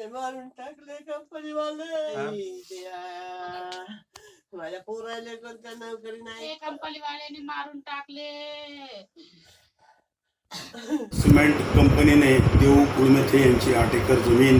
त्याने मारून टाकले कंपनी वाले माझ्या पोरायला कोणत्या नोकरी नाही ते कंपनीवाल्याने मारून टाकले सिमेंट कंपनीने देऊ कुळमेथे यांची आठ एकर जमीन.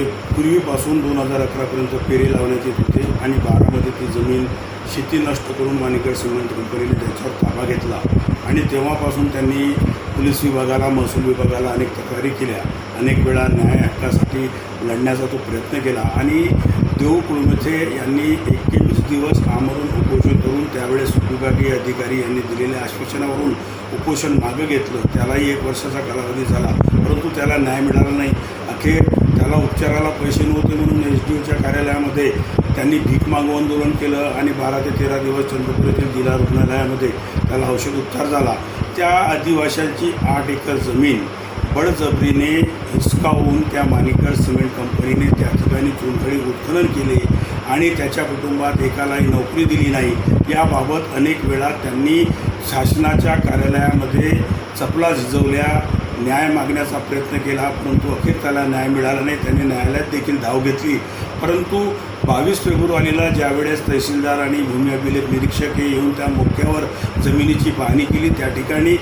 एक पूर्वीपासून दोन हजार अकरापर्यंत पेरी लावण्यात येत होते आणि बारामध्ये ती जमीन शेती नष्ट करून माणिकर सिमेंट कंपनीने त्याच्यावर ताबा घेतला. आणि तेव्हापासून त्यांनी पोलीस विभागाला महसूल विभागाला अनेक तक्रारी केल्या. अनेक वेळा न्याय हक्कासाठी लढण्याचा तो प्रयत्न केला. आणि देऊ कुळमथे यांनी एकवीस दिवस आमरून उपोषण करून त्यावेळेस विभागीय अधिकारी यांनी दिलेल्या आश्वासनावरून उपोषण मागं घेतलं. त्यालाही एक वर्षाचा कालावधी झाला. परंतु त्याला न्याय मिळाला नाही. अखेर त्याला उपचाराला पैसे नव्हते म्हणून एस डी ओच्या कार्यालयामध्ये त्यांनी भीक मागू आंदोलन केलं आणि बारा ते तेरा दिवस चंद्रपूर येथील जिल्हा रुग्णालयामध्ये त्याला औषध उपचार झाला. त्या आदिवाशांची आठ एकर जमीन बळजबरीने हिसकावून त्या मानिकर सिमेंट कंपनीने त्या ठिकाणी चुनखडी उत्खनन केले आणि त्याच्या कुटुंबात एकालाही नोकरी दिली नाही. याबाबत अनेक वेळा त्यांनी शासनाच्या कार्यालयामध्ये चपला झिजवल्या न्याय मागण्याचा प्रयत्न केला परंतु अखेर त्याला न्याय मिळाला नाही. त्याने न्यायालयात देखील धाव घेतली. परंतु बावीस फेब्रुवारीला ज्यावेळेस तहसीलदार आणि भूमी अभिलेख निरीक्षक हे येऊन त्या मोक्यावर जमिनीची पाहणी केली त्या ठिकाणी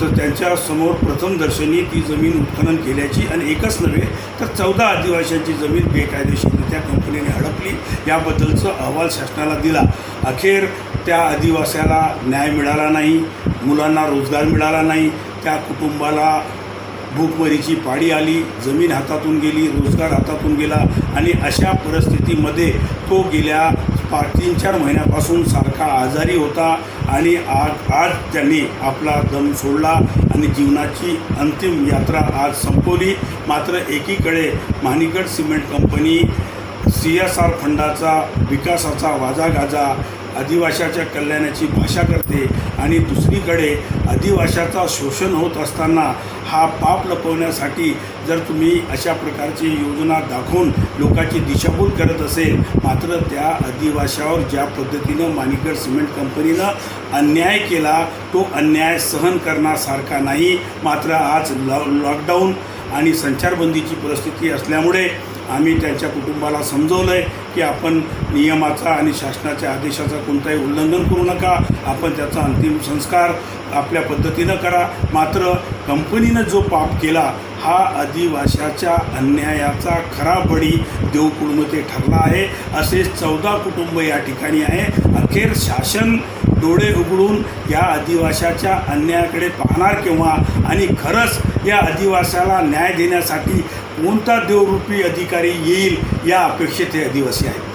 तर त्यांच्यासमोर प्रथमदर्शनी प्रथम दर्शनी ती जमीन उत्खनन केल्याची आणि एकच नव्हे तर चौदा आदिवासींची जमीन बेकायदेशीररित्या कंपनीने हडपली. याबद्दलचा अहवाल शासनाला दिला. अखेर त्या आदिवासाला न्याय मिळाला नाही मुलांना रोजगार मिळाला नाही त्या कुटुंबाला भूकमरीची पाळी आली जमीन हातातून गेली रोजगार हातातून गेला आणि अशा परिस्थितीमध्ये तो गेल्या पा तीन चार महिन्यापासून सारखा आजारी होता आणि आज आज त्यांनी आपला दम सोडला आणि जीवनाची अंतिम यात्रा आज संपवली. मात्र एकीकडे Manikgad cement company C S R फंडाचा विकासाचा वाजागाजा आदिवाशाच्या कल्याणाची भाषा करते आणि दुसरीकडे आदिवाशाचा शोषण होत असताना हा पाप लपवण्यासाठी जर तुम्ही अशा प्रकारची योजना दाखवून लोकांची दिशाभूल करत असेल मात्र त्या आदिवाशावर ज्या पद्धतीनं माणिकर सिमेंट कंपनीनं अन्याय केला तो अन्याय सहन करण्यासारखा नाही. मात्र आज लॉ लॉकडाऊन आणि संचारबंदीची परिस्थिती असल्यामुळे आम्ही त्यांच्या कुटुंबाला समजवलं आहे की आपण नियमाचा आणि शासनाच्या आदेशाचा कोणताही उल्लंघन करू नका. आपण त्याचा अंतिम संस्कार आपल्या पद्धतीनं करा. मात्र कंपनीनं जो पाप केला हा आदिवाशाच्या अन्यायाचा खरा बळी देव ठरला आहे. असे चौदा कुटुंब या ठिकाणी आहे. अखेर शासन डोळे उघडून या आदिवाशाच्या अन्यायाकडे पाहणार केव्हा? आणि खरंच या आदिवासाला न्याय देण्यासाठी कोणता देवरूपी अधिकारी येईल या अपेक्षेत हे आदिवासी आहेत?